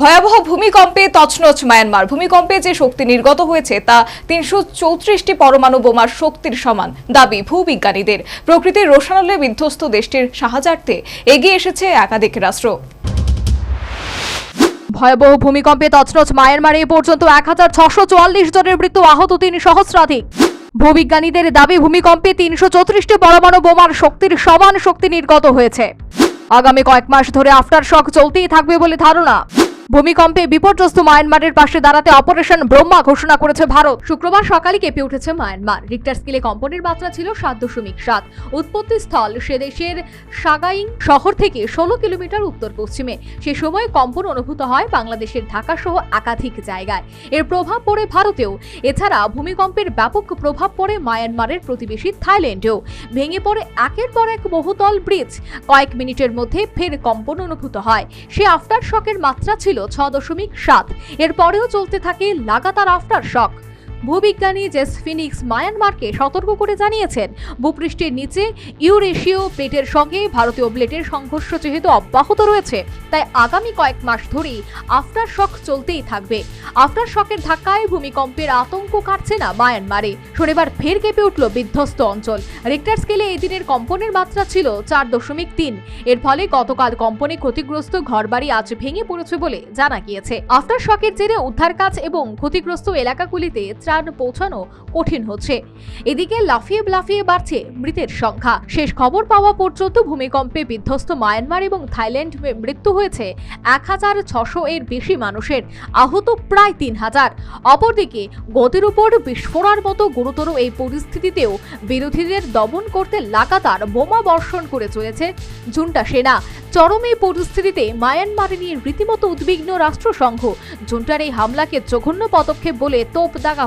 ভয়াবহ ভূমিকম্পে তছনছ মায়ানমার। ভূমিকম্পে যে শক্তি নির্গত হয়েছে তা তিনশো চৌত্রিশটি পরমাণু বোমার শক্তির সমান, দাবি ভূবিজ্ঞানীদের। প্রকৃতির রোশানলে বিধ্বস্ত দেশটির সাহায্যার্থে এগিয়ে এসেছে একাধিক রাষ্ট্র। ভয়াবহ ভূমিকম্পে তছনছ মায়ানমারে এ পর্যন্ত এক হাজার ছশো চুয়াল্লিশ জনের মৃত্যু আহত তিন সহস্রাধিক। ভূবিজ্ঞানীদের দাবি ভূমিকম্পে তিনশো চৌত্রিশটি পরমাণু বোমার শক্তির সমান শক্তি নির্গত হয়েছে। আগামী কয়েক মাস ধরে আফটার শক চলতেই থাকবে বলে ধারণা। ভূমিকম্পে বিপর্যস্ত মায়ানমারের পাশে দাঁড়াতে অপারেশন ব্রহ্মা ঘোষণা করেছে ভারত। শুক্রবার সকালে কেঁপে উঠেছে মায়ানমার। রিক্টার স্কেলে কম্পনের মাত্রা ছিল সাত দশমিক সাত। উৎপত্তি স্থল সে দেশের সাগাইং শহর থেকে ষোলো কিলোমিটার উত্তর পশ্চিমে। সে সময় কম্পন অনুভূত হয় বাংলাদেশের ঢাকা সহ একাধিক জায়গায়। এর প্রভাব পড়ে ভারতেও। এছাড়া ভূমিকম্পের ব্যাপক প্রভাব পড়ে মায়ানমারের প্রতিবেশী থাইল্যান্ডেও। ভেঙে পড়ে একের পর এক বহুতল ব্রিজ। কয়েক মিনিটের মধ্যে ফের কম্পন অনুভূত হয়। সে আফটার শকের মাত্রা ছিল ছ দশমিক সাত। এরপরেও চলতে থাকে লাগাতার আফটার শক। ভূবিজ্ঞানী জেস ফিনিক্স মায়ানমারকে সতর্ক করে জানিয়েছেন, ভূপৃষ্ঠের নিচে ইউরেশীয় প্লেটের সঙ্গে ভারতীয় প্লেটের সংঘর্ষ যেহেতু অব্যাহত রয়েছে, তাই আগামী কয়েক মাস ধরেই আফটার শক চলতেই থাকবে। আফটার শকের ধাক্কায় ভূমিকম্পের আতঙ্ক কাটছে না মায়ানমারে। শনিবার ফের কেঁপে উঠল বিধ্বস্ত অঞ্চল। রেক্টার স্কেলে এই দিনের কম্পনের মাত্রা ছিল চার দশমিক তিন। এর ফলে গতকাল কম্পনে ক্ষতিগ্রস্ত ঘরবাড়ি আজ ভেঙে পড়েছে বলে জানা গিয়েছে। আফটার শকের জেরে উদ্ধার কাজ এবং ক্ষতিগ্রস্ত এলাকাগুলিতে ত্রাণ পৌঁছানো কঠিন হচ্ছে। এদিকে লাফিয়ে লাফিয়ে বাড়ছে মৃতের সংখ্যা। শেষ খবর পাওয়া পর্যন্ত ভূমিকম্পে বিধ্বস্ত মায়ানমার এবং থাইল্যান্ড মৃত্যু হয়েছে এক হাজার ছশো এর বেশি মানুষের, আহত প্রায় তিন হাজার। অপরদিকে গতির উপর বিস্ফোরার মতো গুরুতর এই পরিস্থিতিতেও বিরোধীদের দমন করতে লাগাতার বোমা বর্ষণ করে চলেছে জুনটা সেনা। চরম এই পরিস্থিতিতে মায়ানমারে নিয়ে রীতিমতো উদ্বিগ্ন রাষ্ট্রসংঘ। জুনটার এই হামলাকে জঘন্য পদক্ষেপ বলে তোপ দাগা